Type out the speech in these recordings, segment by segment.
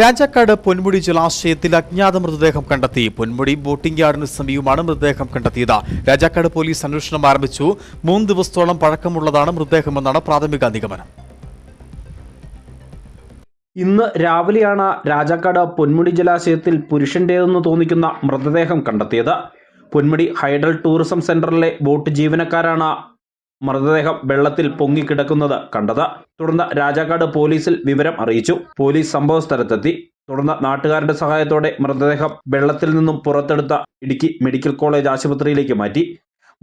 രാജാക്കാട് പൊന്മുടി ജലാശയത്തിൽ അജ്ഞാത മൃതദേഹം കണ്ടെത്തി. പൊന്മുടി ബോട്ടിംഗ് യാർഡിന് സമീപമാണ് മൃതദേഹം കണ്ടെത്തിയത്. രാജാക്കാട് പോലീസ് അന്വേഷണം ആരംഭിച്ചു. മൂന്ന് ദിവസത്തോളം പഴക്കമുള്ളതാണ് മൃതദേഹമെന്നാണ് പ്രാഥമിക നിഗമനം. ഇന്ന് രാവിലെയാണ് രാജാക്കാട് പൊന്മുടി ജലാശയത്തിൽ പുരുഷന്റേതെന്ന് തോന്നിക്കുന്ന മൃതദേഹം കണ്ടെത്തിയത്. പൊന്മുടി ഹൈഡൽ ടൂറിസം സെന്ററിലെ ബോട്ട് ജീവനക്കാരാണ് മൃതദേഹം വെള്ളത്തിൽ പൊങ്ങിക്കിടക്കുന്നത് കണ്ടത്. തുടർന്ന് രാജാക്കാട് പോലീസിൽ വിവരം അറിയിച്ചു. പോലീസ് സംഭവ സ്ഥലത്തെത്തി. തുടർന്ന് നാട്ടുകാരുടെ സഹായത്തോടെ മൃതദേഹം വെള്ളത്തിൽ നിന്നും പുറത്തെടുത്ത ഇടുക്കി മെഡിക്കൽ കോളേജ് ആശുപത്രിയിലേക്ക് മാറ്റി.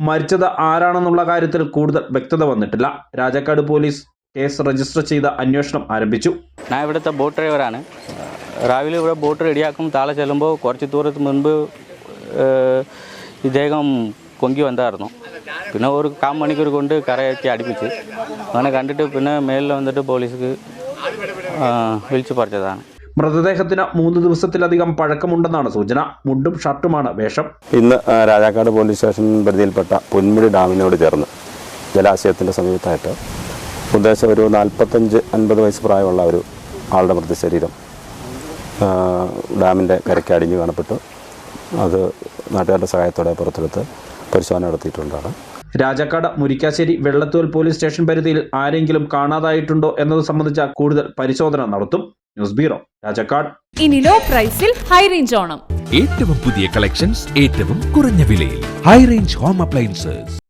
മരിച്ചത് ആരാണെന്നുള്ള കാര്യത്തിൽ കൂടുതൽ വ്യക്തത വന്നിട്ടില്ല. രാജാക്കാട് പോലീസ് കേസ് രജിസ്റ്റർ ചെയ്ത് അന്വേഷണം ആരംഭിച്ചു. ഞാൻ ഇവിടുത്തെ ബോട്ട് ഡ്രൈവറാണ്. രാവിലെ ഇവിടെ ബോട്ട് റെഡിയാക്കും. താഴെ ചെല്ലുമ്പോൾ കുറച്ച് ദൂരത്ത് മുൻപ് ഇദ്ദേഹം പൊങ്കി വന്നായിരുന്നു. പിന്നെ ഒരു കാ മണിക്കൂർ കൊണ്ട് കരയൊക്കെ അടുപ്പിച്ച്. അങ്ങനെ കണ്ടിട്ട് പിന്നെ മേലിൽ വന്നിട്ട് പോലീസിക്ക് വിളിച്ചു പറഞ്ഞതാണ്. മൃതദേഹത്തിന് മൂന്ന് ദിവസത്തിലധികം പഴക്കമുണ്ടെന്നാണ് സൂചന. മുണ്ടും ഷർട്ടുമാണ് വേഷം. ഇന്ന് രാജാക്കാട് പോലീസ് സ്റ്റേഷൻ പരിധിയിൽപ്പെട്ട പൊന്മുടി ഡാമിനോട് ചേർന്ന് ജലാശയത്തിന്റെ സമീപത്തായിട്ട് ഉദ്ദേശം ഒരു നാൽപ്പത്തഞ്ച് അൻപത് വയസ്സ് പ്രായമുള്ള ഒരു ആളുടെ മൃതശരീരം ഡാമിന്റെ കരയ്ക്ക് അടിഞ്ഞു കാണപ്പെട്ടു. അത് നാട്ടുകാരുടെ സഹായത്തോടെ പുറത്തെടുത്ത് പരിശോധന നടത്തിയിട്ടുണ്ടാണ് രാജാക്കാട് മുരിക്കാശ്ശേരി വെള്ളത്തൂൽ പോലീസ് സ്റ്റേഷൻ പരിധിയിൽ ആരെങ്കിലും കാണാതായിട്ടുണ്ടോ എന്നത് സംബന്ധിച്ച കൂടുതൽ പരിശോധന നടത്തും. News bureau Rajakkad. ഇനി ലോ പ്രൈസിൽ ഹൈ റേഞ്ച് ഓണം. ഏറ്റവും പുതിയ കളക്ഷൻസ് ഏറ്റവും കുറഞ്ഞ വിലയിൽ. High range home appliances